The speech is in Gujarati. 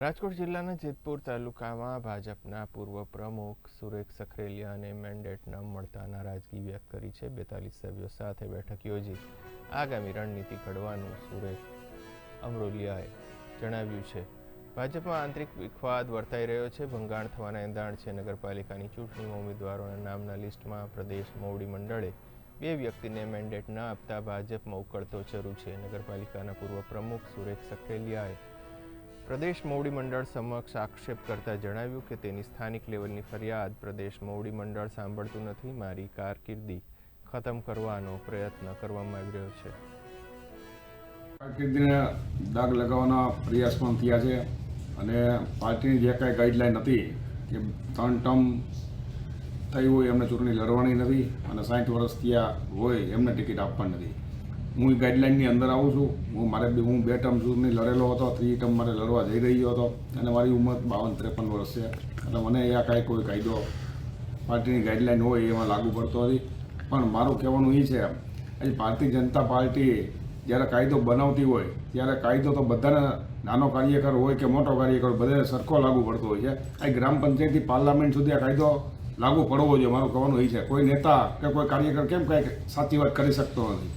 રાજકોટ જિલ્લાના જેતપુર તાલુકામાં ભાજપના પૂર્વ પ્રમુખ સુરેખ સખરેલિયાને મેન્ડેટ ન મળતા નારાજગી વ્યક્ત કરી છે બેતાલીસ સભ્યો સાથે બેઠક યોજી. આગામી રણનીતિ ઘડવાનું સુરેખ અમરોલિયાએ જણાવ્યું છે. ભાજપમાં આંતરિક વિખવાદ વર્તાઈ રહ્યો છે. ભંગાણ થવાના એંધાણ છે. નગરપાલિકાની ચૂંટણીમાં ઉમેદવારોના નામના લિસ્ટમાં પ્રદેશ મોવડી મંડળે બે વ્યક્તિને મેન્ડેટ ન આપતા ભાજપમાં ઉકળતો ચરુ છે. નગરપાલિકાના પૂર્વ પ્રમુખ સુરેશ સખરેલિયાએ પ્રદેશ મોવડી મંડળ સમક્ષ આક્ષેપ કરતા જણાવ્યું કે તેની સ્થાનિક લેવલની ફરિયાદ પ્રદેશ મોવડી મંડળ સાંભળતું નથી. મારી કારકિર્દી ખતમ કરવાનો પ્રયત્ન કરવામાં આવી રહ્યો છે. કારકિર્દીને દાગ લગાવવાના પ્રયાસ પણ થયા છે અને પાર્ટીની જે કાંઈ ગાઈડલાઈન હતી કે ત્રણ ટર્મ થઈ હોય એમને ચૂંટણી લડવાની નથી અને સાઠ વર્ષ થયા હોય એમને ટિકિટ આપવાની નથી. હું એ ગાઈડલાઇનની અંદર આવું છું. હું મારે હું બે ટર્મ સુધી લડેલો હતો. ત્રીજી ટર્મ મારે લડવા જઈ રહ્યો હતો. અને મારી ઉંમર બાવન ત્રેપન વર્ષ છે. એટલે મને એ કાંઈ કોઈ કાયદો પાર્ટીની ગાઈડલાઇન હોય એમાં લાગુ પડતો નથી. પણ મારું કહેવાનું એ છે, આજે ભારતીય જનતા પાર્ટી જ્યારે કાયદો બનાવતી હોય, ત્યારે કાયદો તો બધાને નાનો કાર્યકર હોય કે મોટો કાર્યકર, બધાને સરખો લાગુ પડતો હોય છે. આ ગ્રામ પંચાયતથી પાર્લામેન્ટ સુધી આ કાયદો લાગુ પડવો જોઈએ. મારું કહેવાનું એ છે. કોઈ નેતા કે કોઈ કાર્યકર કેમ કાંઈક સાચી વાત કરી શકતો નથી?